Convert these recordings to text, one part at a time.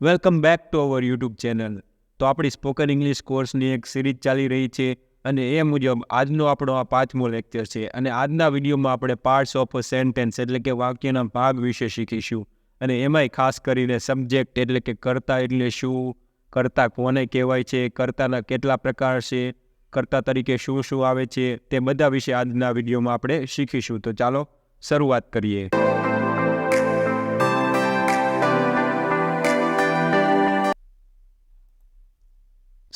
Welcome back to our YouTube channel. તો આપણી spoken English કોર્સની એક સિરીઝ ચાલી રહી છે અને એ મુજબ આજનો આપણો આ પાંચમો લેક્ચર છે અને આજના વિડીયોમાં આપણે પાર્ટ્સ ઓફ અ સેન્ટેન્સ એટલે કે વાક્યના ભાગ વિશે શીખીશું. અને એમાંય ખાસ કરીને સબ્જેક્ટ એટલે કે કર્તા એટલે શું, કરતા કોને કહેવાય છે, કર્તાના કેટલા પ્રકાર છે, કર્તા તરીકે શું શું આવે છે તે બધા વિશે આજના વિડીયોમાં આપણે શીખીશું. તો ચાલો શરૂઆત કરીએ.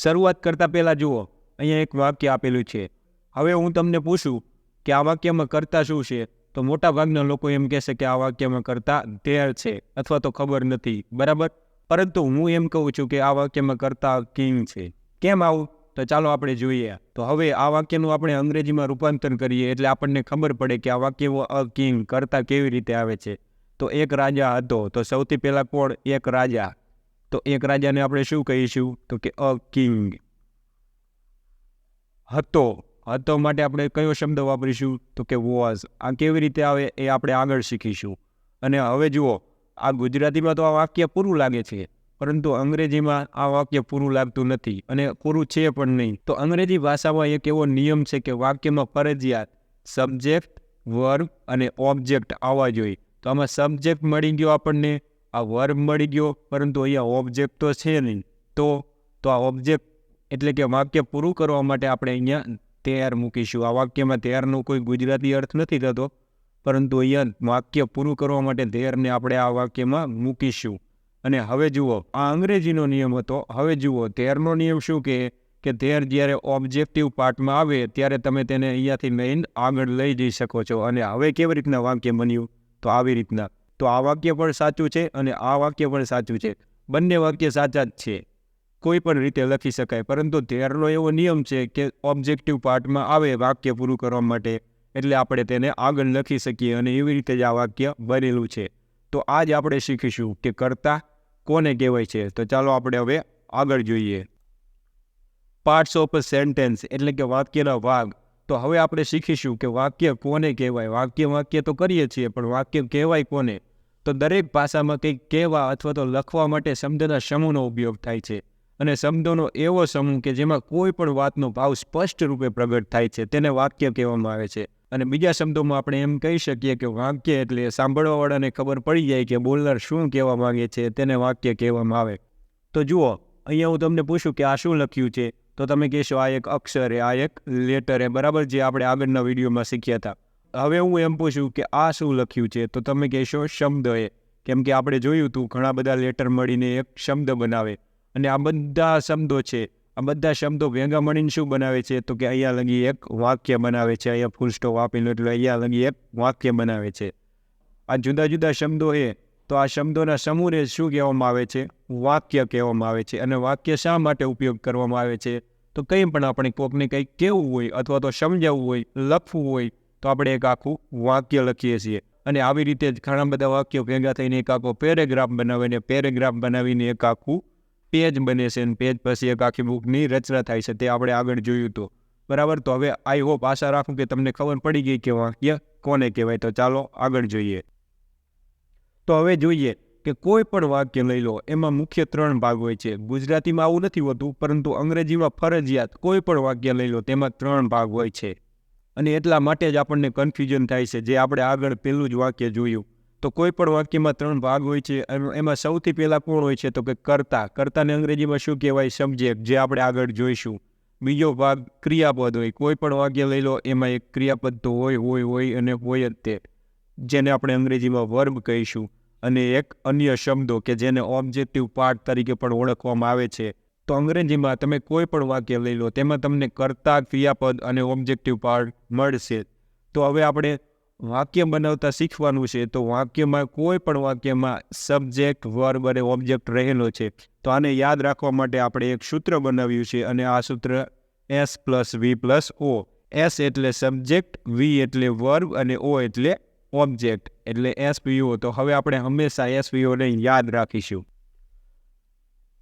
શરૂઆત કરતાં પહેલાં જુઓ, અહીંયા એક વાક્ય આપેલું છે. હવે હું તમને પૂછું કે આ વાક્યમાં કરતા શું છે? તો મોટાભાગના લોકો એમ કહેશે કે આ વાક્યમાં કરતા તેર છે અથવા તો ખબર નથી, બરાબર? પરંતુ હું એમ કહું છું કે આ વાક્યમાં કરતા કિંગ છે. કેમ આવું? તો ચાલો આપણે જોઈએ. તો હવે આ વાક્યનું આપણે અંગ્રેજીમાં રૂપાંતર કરીએ એટલે આપણને ખબર પડે કે આ વાક્ય અ કિંગ કરતા કેવી રીતે આવે છે. તો એક રાજા હતો. તો સૌથી પહેલાં કોણ? એક રાજા. તો એક રાજાને આપણે શું કહીશું? તો કે અ કિંગ. હતો. હતો માટે આપણે કયો શબ્દ વાપરીશું? તો કે વોઝ આ કેવી રીતે આવે એ આપણે આગળ શીખીશું. અને હવે જુઓ, આ ગુજરાતીમાં તો આ વાક્ય પૂરું લાગે છે, પરંતુ અંગ્રેજીમાં આ વાક્ય પૂરું લાગતું નથી અને પૂરું છે પણ નહીં. તો અંગ્રેજી ભાષામાં એક એવો નિયમ છે કે વાક્યમાં ફરજિયાત સબ્જેક્ટ વર્બ અને ઓબ્જેક્ટ આવવા જોઈએ. તો આમાં સબ્જેક્ટ મળી ગયો આપણને આ વર્બ મળી ગયો, પરંતુ અહીંયા ઓબ્જેક્ટ તો છે નહીં. તો તો આ ઓબ્જેક્ટ એટલે કે વાક્ય પૂરું કરવા માટે આપણે અહીંયા તૈયાર મૂકીશું. આ વાક્યમાં તૈયારનો કોઈ ગુજરાતી અર્થ નથી થતો, પરંતુ અહીંયા વાક્ય પૂરું કરવા માટે ધેરને આપણે આ વાક્યમાં મૂકીશું. અને હવે જુઓ, આ અંગ્રેજીનો નિયમ હતો. હવે જુઓ ધેરનો નિયમ શું કે કે ધેર જ્યારે ઓબ્જેક્ટિવ પાર્ટમાં આવે, ત્યારે તમે તેને અહીંયાથી મેઇન આગળ લઈ જઈ શકો છો. અને હવે કેવી રીતના વાક્ય બન્યું? તો આવી રીતના. તો આ વાક્ય પણ સાચું છે અને આ વાક્ય પણ સાચું છે. બંને વાક્ય સાચા જ છે. કોઈ પણ રીતે લખી શકાય, પરંતુ ત્યારનો એવો નિયમ છે કે ઓબ્જેક્ટિવ પાર્ટમાં આવે વાક્ય પૂરું કરવા માટે, એટલે આપણે તેને આગળ લખી શકીએ અને એવી રીતે જ આ વાક્ય બનેલું છે. તો આજ આપણે શીખીશું કે કરતા કોને કહેવાય છે. તો ચાલો આપણે હવે આગળ જોઈએ. પાર્ટ્સ ઓફ સેન્ટેન્સ એટલે કે વાક્યના ભાગ. તો હવે આપણે શીખીશું કે વાક્ય કોને કહેવાય? વાક્ય વાક્ય તો કરીએ છીએ, પણ વાક્ય કહેવાય કોને? તો દરેક ભાષામાં કંઈક કહેવા અથવા તો લખવા માટે શબ્દના સમૂહનો ઉપયોગ થાય છે. અને શબ્દોનો એવો સમૂહ કે જેમાં કોઈ પણ વાતનો ભાવ સ્પષ્ટ રૂપે પ્રગટ થાય છે, તેને વાક્ય કહેવામાં આવે છે. અને બીજા શબ્દોમાં આપણે એમ કહી શકીએ કે વાક્ય એટલે સાંભળવાવાળાને ખબર પડી જાય કે બોલનાર શું કહેવા માંગે છે, તેને વાક્ય કહેવામાં આવે. તો જુઓ, અહીંયા હું તમને પૂછું કે આ શું લખ્યું છે? તો તમે કહેશો આ એક અક્ષર એ, આ એક લેટર એ, બરાબર જે આપણે આગળના વિડીયોમાં શીખ્યા હતા. હવે હું એમ પૂછું કે આ શું લખ્યું છે? તો તમે કહેશો શબ્દ એ. કેમ કે આપણે જોયું હતું ઘણા બધા લેટર મળીને એક શબ્દ બનાવે. અને આ બધા શબ્દો છે, આ બધા શબ્દો ભેગા મળીને શું બનાવે છે? તો કે અહીંયા લગી એક વાક્ય બનાવે છે, અહીંયા ફૂલ સ્ટોપ આપેલું એટલે અહીંયા લગી એક વાક્ય બનાવે છે. આ જુદા જુદા શબ્દો એ. તો આ શબ્દોના સમૂહને શું કહેવામાં આવે છે? વાક્ય કહેવામાં આવે છે. અને વાક્ય શા માટે ઉપયોગ કરવામાં આવે છે? તો કંઈ પણ આપણે કોકને કંઈક કહેવું હોય અથવા તો સમજાવવું હોય, લખવું હોય, તો આપણે એક આખું વાક્ય લખીએ છીએ. અને આવી રીતે જ ઘણા બધા વાક્યો ભેગા થઈને એક આખો પેરેગ્રાફ બનાવીને પેરેગ્રાફ બનાવીને એક આખું પેજ બને છે. અને પેજ પછી એક આખી બુકની રચના થાય છે. તે આપણે આગળ જોયું તો. બરાબર? તો હવે આઈ હોપ આશા રાખું કે તમને ખબર પડી ગઈ કે વાક્ય કોને કહેવાય? તો ચાલો આગળ જોઈએ. તો હવે જોઈએ કે કોઈ પણ વાક્ય લઈ લો, એમાં મુખ્ય ત્રણ ભાગ હોય છે. ગુજરાતીમાં આવું નથી હોતું, પરંતુ અંગ્રેજીમાં ફરજિયાત કોઈ પણ વાક્ય લઈ લો, તેમાં ત્રણ ભાગ હોય છે. અને એટલા માટે જ આપણને કન્ફ્યુઝન થાય છે, જે આપણે આગળ પહેલું જ વાક્ય જોયું. તો કોઈ પણ વાક્યમાં ત્રણ ભાગ હોય છે એમાં સૌથી પહેલાં કોણ હોય છે? તો કે કર્તા. કર્તાને અંગ્રેજીમાં શું કહેવાય? સબ્જેક્ટ, જે આપણે આગળ જોઈશું. બીજો ભાગ ક્રિયાપદ હોય. કોઈ પણ વાક્ય લઈ લો, એમાં એક ક્રિયાપદ તો હોય હોય હોય અને હોય જ તે. જેને આપણે અંગ્રેજીમાં વર્બ કહીશું અને એક અન્ય શબ્દો કે જેને ઓબ્જેક્ટિવ પાર્ટ તરીકે પણ ઓળખવામાં આવે છે. તો અંગ્રેજીમાં તમે કોઈ પણ વાક્ય લઈ લો, તેમાં તમને કર્તા, ક્રિયાપદ અને ઓબ્જેક્ટિવ પાર્ટ મળશે. તો હવે આપણે વાક્ય બનાવતા શીખવાનું છે, તો વાક્યમાં કોઈ પણ વાક્યમાં સબ્જેક્ટ વર્બ અને ઓબ્જેક્ટ રહેલો છે. તો આને યાદ રાખવા માટે આપણે એક સૂત્ર બનાવ્યું છે અને આ સૂત્ર S plus V plus O S એટલે સબ્જેક્ટ વી એટલે વર્બ અને ઓ એટલે ઓબ્જેક્ટ એટલે એસપીઓ તો હવે આપણે હંમેશા એસપીઓને યાદ રાખીશું.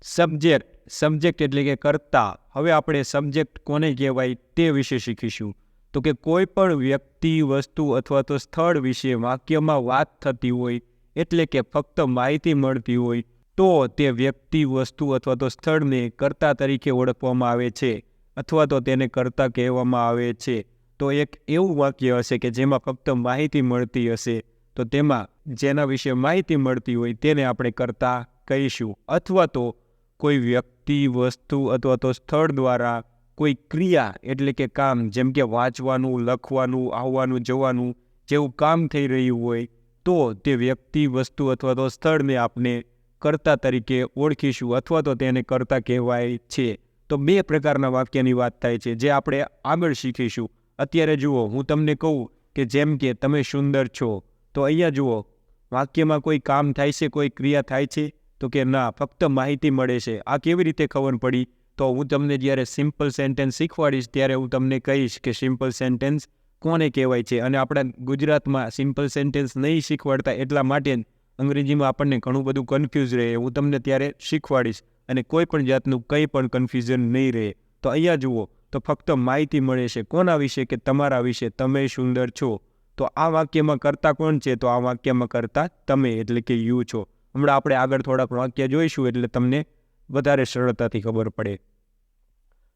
સબ્જેક્ટ સબ્જેક્ટ એટલે કે કરતા. હવે આપણે સબ્જેક્ટ કોને કહેવાય તે વિશે શીખીશું. તો કે કોઈ પણ વ્યક્તિ, વસ્તુ અથવા તો સ્થળ વિશે વાક્યમાં વાત થતી હોય, એટલે કે ફક્ત માહિતી મળતી હોય, તો તે વ્યક્તિ, વસ્તુ અથવા તો સ્થળને કર્તા તરીકે ઓળખવામાં આવે છે. અથવા તો તેને કર્તા કહેવામાં આવે છે. તો એક એવું વાક્ય હશે કે જેમાં ફક્ત માહિતી મળતી હશે, તો તેમાં જેના વિશે માહિતી મળતી હોય તેને આપણે કરતા કહીશું. અથવા તો કોઈ વ્યક્તિ, વસ્તુ અથવા તો સ્થળ દ્વારા કોઈ ક્રિયા એટલે કે કામ, જેમ કે વાંચવાનું, લખવાનું, આવવાનું, જવાનું જેવું કામ થઈ રહ્યું હોય, તો તે વ્યક્તિ, વસ્તુ અથવા તો સ્થળને આપણે કર્તા તરીકે ઓળખીશું અથવા તો તેને કર્તા કહેવાય છે. તો બે પ્રકારના વાક્યની વાત થાય છે, જે આપણે આગળ શીખીશું. અત્યારે જુઓ, હું તમને કહું કે જેમ કે તમે સુંદર છો, તો અહીંયા જુઓ, વાક્યમાં કોઈ કામ થાય છે, કોઈ ક્રિયા થાય છે, તો કે ના, ફક્ત માહિતી મળે છે. આ કેવી રીતે ખબર પડી? તો હું તમને જ્યારે સિમ્પલ સેન્ટેન્સ શીખવાડીશ, ત્યારે હું તમને કહીશ કે સિમ્પલ સેન્ટેન્સ કોને કહેવાય છે? અને આપણા ગુજરાતમાં સિમ્પલ સેન્ટેન્સ નહીં શીખવાડતા એટલા માટે અંગ્રેજીમાં આપણને ઘણું બધું કન્ફ્યુઝ રહે. હું તમને ત્યારે શીખવાડીશ અને કોઈ પણ જાતનું કંઈ પણ કન્ફ્યુઝન નહીં રહે. તો અહીંયા જુઓ તો ફક્ત માહિતી મળે છે. કોના વિશે કે તમારા વિશે તમે સુંદર છો? તો આ વાક્યમાં કરતા કોણ છે? તો આ વાક્યમાં કરતા તમે, એટલે કે યુ છો. હમણાં આપણે આગળ થોડાક વાક્ય જોઈશું, એટલે તમને વધારે સરળતાથી ખબર પડે.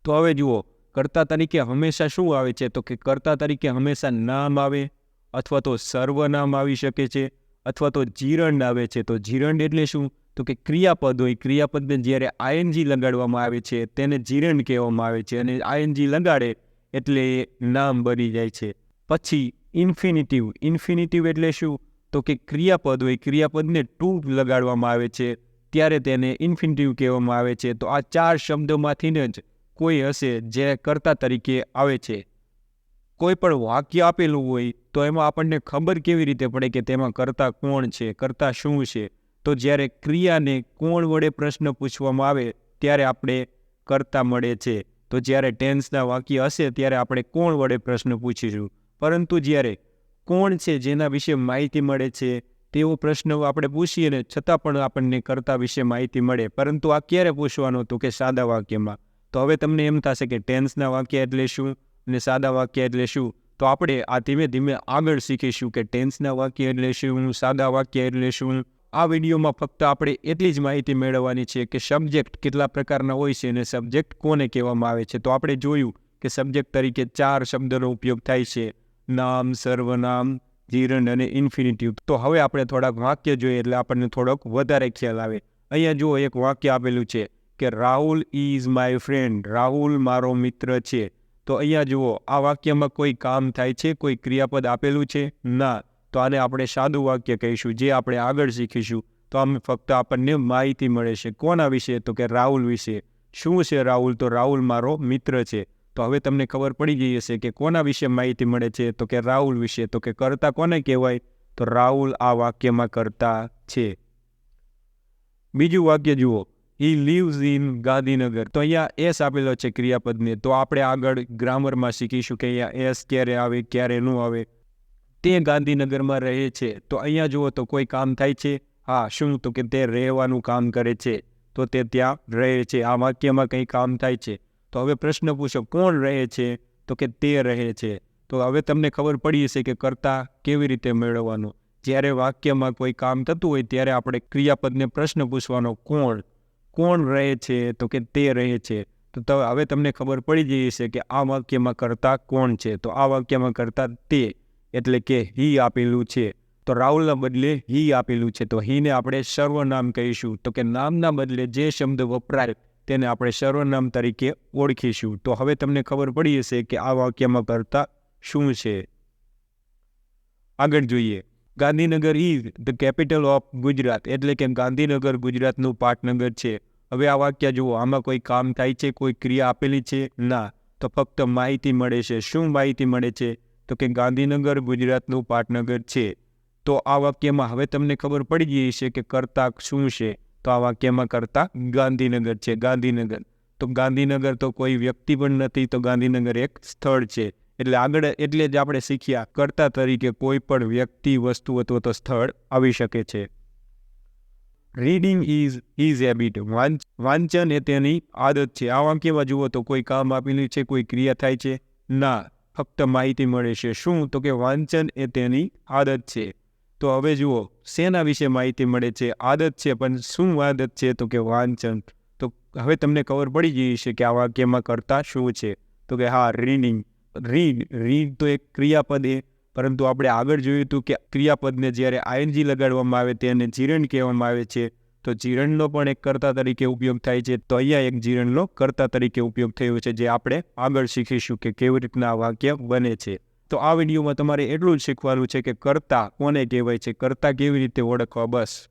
તો હવે જુઓ, કર્તા તરીકે હંમેશા શું આવે છે? તો કે કર્તા તરીકે હંમેશા નામ આવે, અથવા તો સર્વનામ આવી શકે છે, અથવા તો જીરંડ આવે છે. તો જીરંડ એટલે શું? તો કે ક્રિયાપદ હોય, ક્રિયાપદને જ્યારે આઈએનજી લગાડવામાં આવે છે, તેને જીરણ કહેવામાં આવે છે અને આઈએનજી લગાડે એટલે નામ બની જાય છે. પછી ઇન્ફિનિટિવ ઇન્ફિનિટિવ એટલે શું? તો કે ક્રિયાપદ હોય, ક્રિયાપદને ટુ લગાડવામાં આવે છે, ત્યારે તેને ઇન્ફિનિટિવ કહેવામાં આવે છે. તો આ ચાર શબ્દોમાંથી જ કોઈ હશે જે કર્તા તરીકે આવે છે. કોઈ પણ વાક્ય આપેલું હોય, તો એમાં આપણને ખબર કેવી રીતે પડે કે તેમાં કરતા કોણ છે, કરતા શું છે? તો જ્યારે ક્રિયાને કોણ વડે પ્રશ્ન પૂછવામાં આવે, ત્યારે આપણે કરતા મળે છે. તો જ્યારે ટેન્સના વાક્ય હશે, ત્યારે આપણે કોણ વડે પ્રશ્ન પૂછીશું? પરંતુ જ્યારે કોણ છે જેના વિશે માહિતી મળે છે, તેવો પ્રશ્ન આપણે પૂછીએ ને છતાં પણ આપણને કરતા વિશે માહિતી મળે. પરંતુ આ ક્યારે પૂછવાનું હતું કે સાદા વાક્યમાં? તો હવે તમને એમ થશે કે ટેન્સના વાક્ય એટલે શું અને સાદા વાક્ય એટલે શું? તો આપણે આ ધીમે ધીમે આગળ શીખીશું કે ટેન્સના વાક્ય એટલે શું, સાદા વાક્ય એટલે શું? આ વિડીયોમાં ફક્ત આપણે એટલી જ માહિતી મેળવવાની છે કે સબ્જેક્ટ કેટલા પ્રકારના હોય છે અને સબ્જેક્ટ કોને કહેવામાં આવે છે. તો આપણે જોયું કે સબ્જેક્ટ તરીકે ચાર શબ્દનો ઉપયોગ થાય છે. નામ, સર્વનામ, જીરણ અને ઇન્ફિનિટિવ તો હવે આપણે થોડાક વાક્ય જોઈએ એટલે આપણને થોડોક વધારે ખ્યાલ આવે. અહીંયા જુઓ એક વાક્ય આપેલું છે કે Rahul is my friend Rahul મારો મિત્ર છે. તો અહીંયા જુઓ, આ વાક્યમાં કોઈ કામ થાય છે? કોઈ ક્રિયાપદ આપેલું છે? ના. તો આને આપણે સાદું વાક્ય કહીશું, જે આપણે આગળ શીખીશું. તો આમ ફક્ત આપણને માહિતી મળે છે. કોના વિશે? તો કે રાહુલ વિશે. શું છે રાહુલ? તો રાહુલ મારો મિત્ર છે. તો હવે તમને ખબર પડી ગઈ હશે કે કોના વિશે માહિતી મળે છે? તો કે રાહુલ વિશે. તો કે કરતા કોને કહેવાય? તો રાહુલ આ વાક્યમાં કરતા છે. બીજું વાક્ય જુઓ. He lives in Gandhinagar. તો અહીંયા એસ આપેલો છે ક્રિયાપદને. તો આપણે આગળ ગ્રામરમાં શીખીશું કે અહીંયા એસ ક્યારે આવે, ક્યારે ન આવે. તે ગાંધીનગરમાં રહે છે. તો અહીંયા જુઓ તો કોઈ કામ થાય છે? હા, શું તો કે તે રહેવાનું કામ કરે છે. તો તે ત્યાં રહે છે. આ વાક્યમાં કંઈ કામ થાય છે? તો હવે પ્રશ્ન પૂછો, કોણ રહે છે? તો કે તે રહે છે. તો હવે તમને ખબર પડી હશે કે કરતા કેવી રીતે મેળવવાનું? જ્યારે વાક્યમાં કોઈ કામ થતું હોય ત્યારે આપણે ક્રિયાપદને પ્રશ્ન પૂછવાનો, કોણ? કોણ રહે છે? તો કે તે રહે છે. તો હવે તમને ખબર પડી જઈ છે કે આ વાક્યમાં કરતા કોણ છે? તો આ વાક્યમાં કરતા તે. એટલે કે હી આપેલું છે. તો રાહુલના બદલે હી આપેલું છે. તો હીને આપણે સર્વનામ કહીશું. તો કે નામના બદલે જે શબ્દ વપરાય તેને આપણે સર્વનામ તરીકે ઓળખીશું. તો હવે તમને ખબર પડી હશે કે આ વાક્યમાં કરતા શું છે. આગળ જોઈએ. Gandhinagar is the capital of Gujarat. એટલે કે ગાંધીનગર ગુજરાતનું પાટનગર છે. હવે આ વાક્ય જુઓ. આમાં કોઈ કામ થાય છે? કોઈ ક્રિયા આપેલી છે? ના. તો ફક્ત માહિતી મળે છે. શું માહિતી મળે છે? તો કે ગાંધીનગર ગુજરાતનું પાટનગર છે. તો આ વાક્યમાં હવે તમને ખબર પડી ગઈ છે કે કરતા શું છે? તો આ વાક્યમાં કરતા ગાંધીનગર છે, ગાંધીનગર. તો ગાંધીનગર તો કોઈ વ્યક્તિ પણ નથી, તો ગાંધીનગર એક સ્થળ છે. એટલે આગળ, એટલે જ આપણે શીખ્યા, કર્તા તરીકે કોઈ પણ વ્યક્તિ, વસ્તુ અથવા તો સ્થળ આવી શકે છે. રીડિંગ ઇઝ ઇઝ હેબિટ વાંચન એ તેની આદત છે. આ વાક્યમાં જુઓ તો કોઈ કામ આપેલું છે, કોઈ ક્રિયા થાય છે? ના. ફક્ત માહિતી મળે છે. શું? તો કે વાંચન એ તેની આદત છે. તો હવે જુઓ, શેના વિશે માહિતી મળે છે? આદત છે, પણ શું આદત છે? તો કે વાંચન. તો હવે તમને ખબર પડી ગઈ છે કે આ વાક્યમાં કરતા શું છે? તો કે હા રીડિંગ રીડ રીડ તો એક ક્રિયાપદ એ. પરંતુ આપણે આગળ જોયું હતું કે ક્રિયાપદને જ્યારે આઈએનજી લગાડવામાં આવે, તેને જીરણ કહેવામાં આવે છે. તો જીરણનો પણ એક કર્તા તરીકે ઉપયોગ થાય છે. તો અહીંયા એક જીરણનો કર્તા તરીકે ઉપયોગ થયો છે, જે આપણે આગળ શીખીશું કે કેવી રીતના આ વાક્ય બને છે. તો આ વિડીયોમાં તમારે એટલું જ શીખવાનું છે કે કર્તા કોને કહેવાય છે? કર્તા કેવી રીતે ઓળખવા? બસ.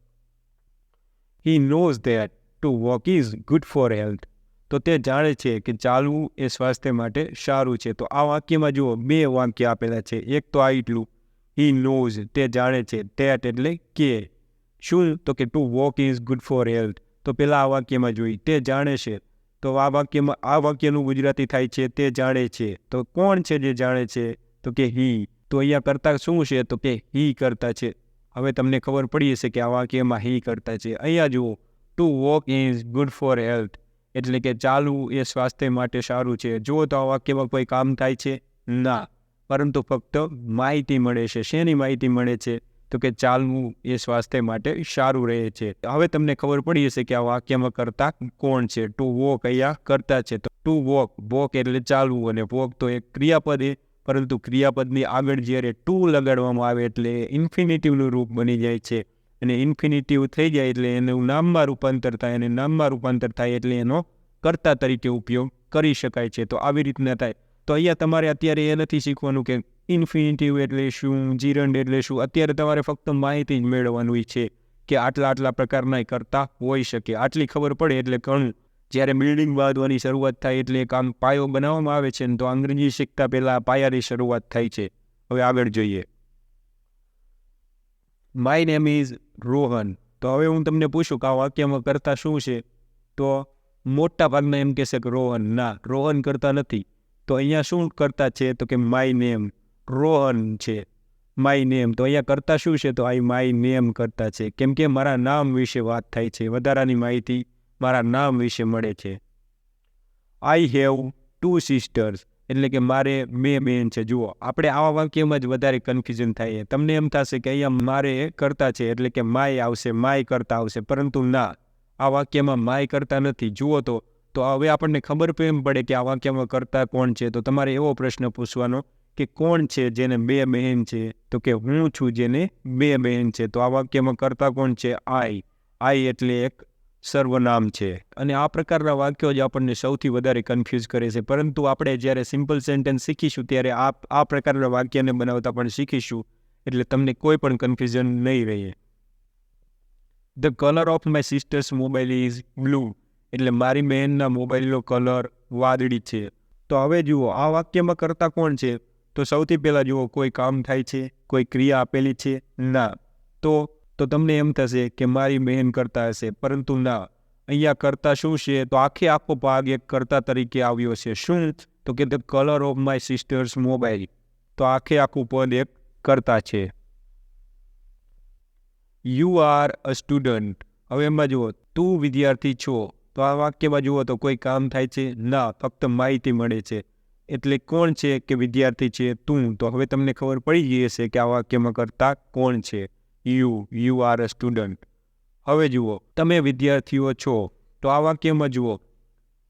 He knows that to walk is good for health તો તે જાણે છે કે ચાલવું એ સ્વાસ્થ્ય માટે સારું છે. તો આ વાક્યમાં જુઓ, બે વાક્ય આપેલા છે. એક તો આ એટલું. હી નોઝ તે જાણે છે. ધેટ એટલે કે. શું તો કે to walk is good for health તો પહેલાં આ વાક્યમાં જોઈ, તે જાણે છે. તો આ વાક્યમાં, આ વાક્યનું ગુજરાતી થાય છે, તે જાણે છે. તો કોણ છે જે જાણે છે? તો કે હી તો અહીંયા કરતા શું છે? તો કે હી કરતા છે. હવે તમને ખબર પડી હશે કે આ વાક્યમાં હી કરતા છે. અહીંયા જુઓ to walk is good for health એટલે કે ચાલવું એ સ્વાસ્થ્ય માટે સારું છે. જુઓ તો આ વાક્યમાં કોઈ કામ થાય છે? ના. પરંતુ ફક્ત માહિતી મળે છે. શેની માહિતી મળે છે? તો કે ચાલવું એ સ્વાસ્થ્ય માટે સારું રહે છે. હવે તમને ખબર પડી હશે કે આ વાક્યમાં કરતા કોણ છે? ટુ વોક અહીંયા કરતા છે. તો ટુ વોક વોક એટલે ચાલવું અને વોક તો એક ક્રિયાપદ એ, પરંતુ ક્રિયાપદની આગળ જ્યારે ટુ લગાડવામાં આવે એટલે ઇન્ફિનિટિવનું રૂપ બની જાય છે. અને ઇન્ફિનિટિવ થઈ જાય એટલે એનું નામમાં રૂપાંતર થાય અને નામમાં રૂપાંતર થાય એટલે એનો કર્તા તરીકે ઉપયોગ કરી શકાય છે. તો આવી રીતના થાય. તો અહીંયા તમારે અત્યારે એ નથી શીખવાનું કે ઇન્ફિનિટિવ એટલે શું જીરંડ એટલે શું. અત્યારે તમારે ફક્ત માહિતી જ મેળવવાનું છે કે આટલા આટલા પ્રકારના કરતા હોઈ શકે. આટલી ખબર પડે એટલે ઘણું જ્યારે બિલ્ડિંગ બાંધવાની શરૂઆત થાય એટલે એક આમ પાયો બનાવવામાં આવે છે ને તો અંગ્રેજી શીખતા પહેલાં પાયાની શરૂઆત થાય છે. હવે આગળ જોઈએ. માય નેમ ઇઝ રોહન તો હવે હું તમને પૂછું કે આ વાક્યમાં કરતા શું છે? તો મોટા ભાગના એમ કહેશે કે રોહન. ના, રોહન કરતા નથી. તો અહીંયા શું કરતા છે? તો કે માય નેમ રોહન છે. માય નેમ તો અહીંયા કરતા શું છે? તો આઈ માય નેમ કરતા છે. કેમ કે મારા નામ વિશે વાત થાય છે. વધારાની માહિતી મારા નામ વિશે મળે છે. આઈ હેવ ટુ સિસ્ટર્સ એટલે કે મારે બે બેન છે. જુઓ, આપણે આવા વાક્યમાં જ વધારે કન્ફ્યુઝન થાય. તમને એમ થશે કે અહીંયા મારે કરતા છે. એટલે કે માય આવશે માય કરતા આવશે. પરંતુ ના, આ વાક્યમાં માય કરતા નથી. જુઓ તો તો હવે આપણને ખબર એમ પડે કે આ વાક્યમાં કરતા કોણ છે? તો તમારે એવો પ્રશ્ન પૂછવાનો કે કોણ છે જેને બે બહેન છે? તો કે હું છું જેને બે બહેન છે. તો આ વાક્યમાં કરતા કોણ છે? આઈ. આઈ એટલે એક સર્વનામ છે. અને આ પ્રકારના વાક્યો જ આપણને સૌથી વધારે કન્ફ્યુઝ કરે છે. પરંતુ આપણે જ્યારે સિમ્પલ સેન્ટેન્સ શીખીશું ત્યારે આ આ પ્રકારના વાક્યને બનાવતા પણ શીખીશું. એટલે તમને કોઈ પણ કન્ફ્યુઝન નહીં રહે. The colour of my sister's mobile is blue એટલે મારી બહેનના મોબાઈલનો કલર વાદળી છે. તો હવે જુઓ, આ વાક્યમાં કરતા કોણ છે? તો સૌથી પહેલાં જુઓ, કોઈ કામ થાય છે? કોઈ ક્રિયા આપેલી છે? ના. તો તો તમને એમ થશે કે મારી બહેન કરતા હશે, પરંતુ ના. અહીંયા કરતા શું છે? તો આખે આખો ભાગ એક કરતા તરીકે આવ્યો છે. શું? તો કે the colour of my sister's mobile તો આખે આખું પદ એક કરતા છે. યુ આર અ સ્ટુડન્ટ હવે એમાં જુઓ, તું વિદ્યાર્થી છો. તો આ વાક્યમાં જુઓ તો કોઈ કામ થાય છે? ના, ફક્ત માહિતી મળે છે. એટલે કોણ છે કે વિદ્યાર્થી છે? તું. તો હવે તમને ખબર પડી ગઈ હશે કે આ વાક્યમાં કરતા કોણ છે? You. You are a student. હવે જુઓ, તમે વિદ્યાર્થીઓ છો. તો આ વાક્યમાં જુઓ,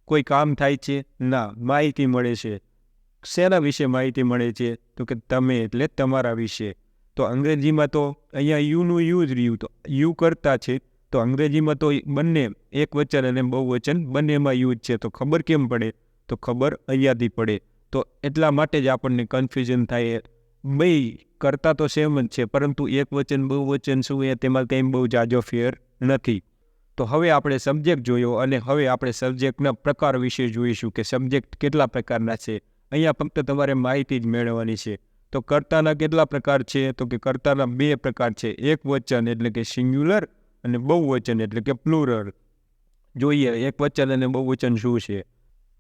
કોઈ કામ થાય છે? ના, માહિતી મળે છે. શેના વિશે માહિતી મળે છે? તો કે તમે, એટલે તમારા વિશે. તો અંગ્રેજીમાં તો અહીંયા યુનું યુ જ રહ્યું. તો યુ કરતા છે તો અંગ્રેજીમાં તો બંને એક વચન અને બહુવચન બંનેમાં યુઝ છે. તો ખબર કેમ પડે? તો ખબર અહીંયાથી પડે. તો એટલા માટે જ આપણને કન્ફ્યુઝન થાય. બે કરતા તો સેમ જ છે, પરંતુ એક વચન, બહુવચન શું એ તેમાં કંઈ બહુ જાજો ફેર નથી. તો હવે આપણે સબ્જેક્ટ જોયો અને હવે આપણે સબ્જેક્ટના પ્રકાર વિશે જોઈશું કે સબ્જેક્ટ કેટલા પ્રકારના છે. અહીંયા ફક્ત તમારે માહિતી જ મેળવવાની છે. તો કર્તાના કેટલા પ્રકાર છે? તો કે કર્તાના બે પ્રકાર છે. એક વચન એટલે કે સિંગ્યુલર અને બહુવચન એટલે કે પ્લુરલ જોઈએ, એક વચન અને બહુવચન શું છે?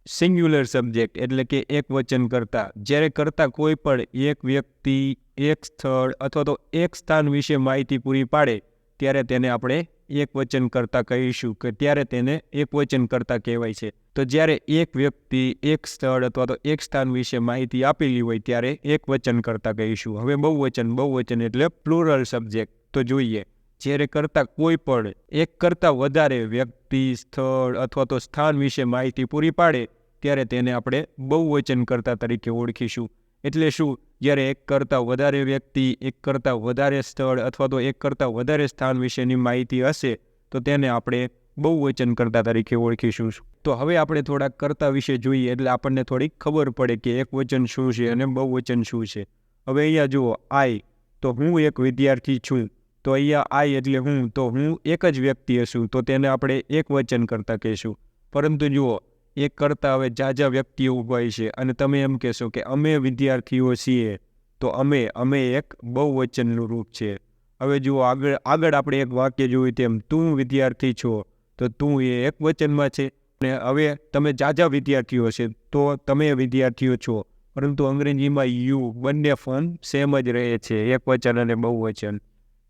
સિંગ્યુલર સબ્જેક્ટ એટલે કે એક વચન કરતા. જ્યારે કરતા કોઈ પણ એક વ્યક્તિ, એક સ્થળ અથવા તો એક સ્થાન વિશે માહિતી પૂરી પાડે, ત્યારે તેને આપણે એક વચન કરતા કહીશું કે ત્યારે તેને એક વચન કરતા કહેવાય છે. તો જ્યારે એક વ્યક્તિ, એક સ્થળ અથવા તો એક સ્થાન વિશે માહિતી આપેલી હોય, ત્યારે એક વચન કરતા કહીશું. હવે બહુવચન બહુવચન એટલે પ્લુરલ સબ્જેક્ટ તો જોઈએ. જ્યારે કરતાં કોઈ પણ એક કરતાં વધારે વ્યક્તિ, સ્થળ અથવા તો સ્થાન વિશે માહિતી પૂરી પાડે, ત્યારે તેને આપણે બહુવચન કરતા તરીકે ઓળખીશું. એટલે શું? જ્યારે એક કરતાં વધારે વ્યક્તિ, એક કરતાં વધારે સ્થળ અથવા તો એક કરતાં વધારે સ્થાન વિશેની માહિતી હશે, તો તેને આપણે બહુવચન કરતા તરીકે ઓળખીશું. તો હવે આપણે થોડાક કરતા વિશે જોઈએ, એટલે આપણને થોડીક ખબર પડે કે એક વચન શું છે અને બહુવચન શું છે. હવે અહીંયા જુઓ, આઈ. તો હું એક વિદ્યાર્થી છું. તો અહીંયા આઈ એટલે હું, તો હું એક જ વ્યક્તિ હશું તો તેને આપણે એક વચન કરતાં કહીશું. પરંતુ જુઓ, એક કરતાં હવે ઝાઝા વ્યક્તિઓ હોય છે. અને તમે એમ કહેશો કે અમે વિદ્યાર્થીઓ છીએ, તો અમે અમે એક બહુવચનનું રૂપ છે. હવે જુઓ, આગળ આગળ આપણે એક વાક્ય જોયું તેમ, તું વિદ્યાર્થી છો, તો તું એ એક વચનમાં છે. અને હવે તમે જાજા વિદ્યાર્થીઓ છે, તો તમે વિદ્યાર્થીઓ છો. પરંતુ અંગ્રેજીમાં યુ બંને ફોન સેમ જ રહે છે, એક વચન અને બહુવચન.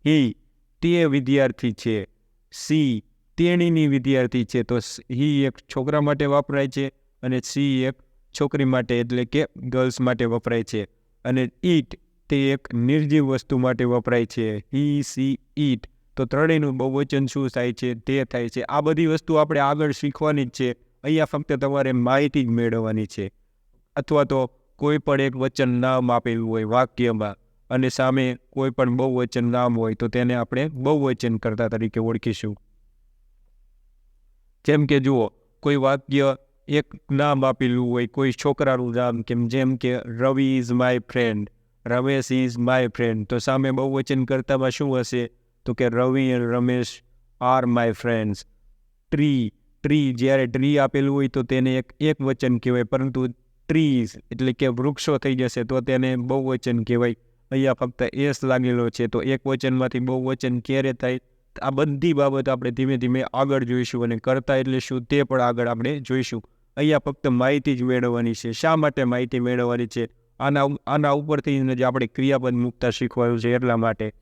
હી, તે વિદ્યાર્થી છે. સી, તેણીની વિદ્યાર્થી છે. તો હી એક છોકરા માટે વપરાય છે અને સી એક છોકરી માટે, એટલે કે ગર્લ્સ માટે વપરાય છે. અને ઈટ, તે એક નિર્જીવ વસ્તુ માટે વપરાય છે. He, she, it. તો ત્રણેયનું બહુવચન શું થાય છે? તે થાય છે. આ બધી વસ્તુ આપણે આગળ શીખવાની જ છે. અહીંયા ફક્ત તમારે માહિતી જ મેળવવાની છે. અથવા તો કોઈ પણ એક વચન નામ આપેલું હોય વાક્યમાં. અને સામે કોઈ પણ બહુવચન નામ હોય તો તેને આપણે બહુવચન કરતા તરીકે ઓળખીશું. જેમ કે જુઓ, કોઈ વાક્ય એક નામ આપેલું હોય, કોઈ છોકરાનું નામ કેમ, જેમ કે, Ravi is my friend Ramesh is my friend તો સામે બહુવચન કરતામાં શું હશે? તો કે, Ravi and Ramesh are my friends tree tree જ્યારે ટ્રી આપેલું હોય તો તેને એક એક વચન કહેવાય, પરંતુ ટ્રીઝ એટલે કે વૃક્ષો થઈ જશે તો તેને બહુવચન કહેવાય. અહીંયા ફક્ત એસ લાગેલો છે. તો એક વચનમાંથી બહુ વચન ક્યારે થાય? આ બધી બાબત આપણે ધીમે ધીમે આગળ જોઈશું અને કરતા એટલે શું તે પણ આગળ આપણે જોઈશું. અહીંયા ફક્ત માહિતી જ મેળવવાની છે. શા માટે માહિતી મેળવવાની છે? આના આના ઉપરથી જ આપણે ક્રિયાપદ મૂકતા શીખવાયું છે એટલા માટે.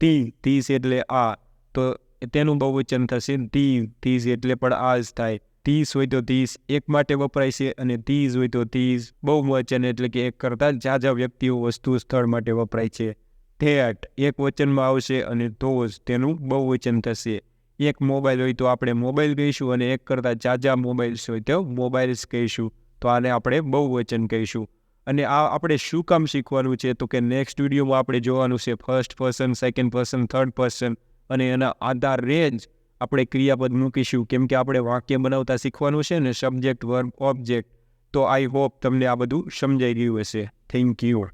તી તીસ એટલે આ. તો તેનું બહુવચન થશે તી તીસ એટલે પણ આ જ થાય. ત્રીસ હોય તો ધીસ એક માટે વપરાય છે અને ધીઝ હોય તો ત્રીસ. બહુવચન એટલે કે એક કરતાં જાજા વ્યક્તિઓ વસ્તુ સ્થળ માટે વપરાય છે. ધેટ એક વચનમાં આવશે અને ધોઝ તેનું બહુવચન થશે. એક મોબાઈલ હોય તો આપણે મોબાઈલ કહીશું અને એક કરતાં જાજા મોબાઈલ્સ હોય તો મોબાઈલ્સ કહીશું. તો આને આપણે બહુવચન કહીશું. અને આ આપણે શું કામ શીખવાનું છે? તો કે નેક્સ્ટ વિડીયોમાં આપણે જોવાનું છે first person second person third person અને એના આધાર જ આપણે ક્રિયાપદ મૂકીશું. કેમ કે આપણે વાક્ય બનાવતા શીખવાનું છે ને સબ્જેક્ટ વર્બ ઓબ્જેક્ટ તો આઈ હોપ તમને આ બધું સમજાઈ ગયું હશે. Thank you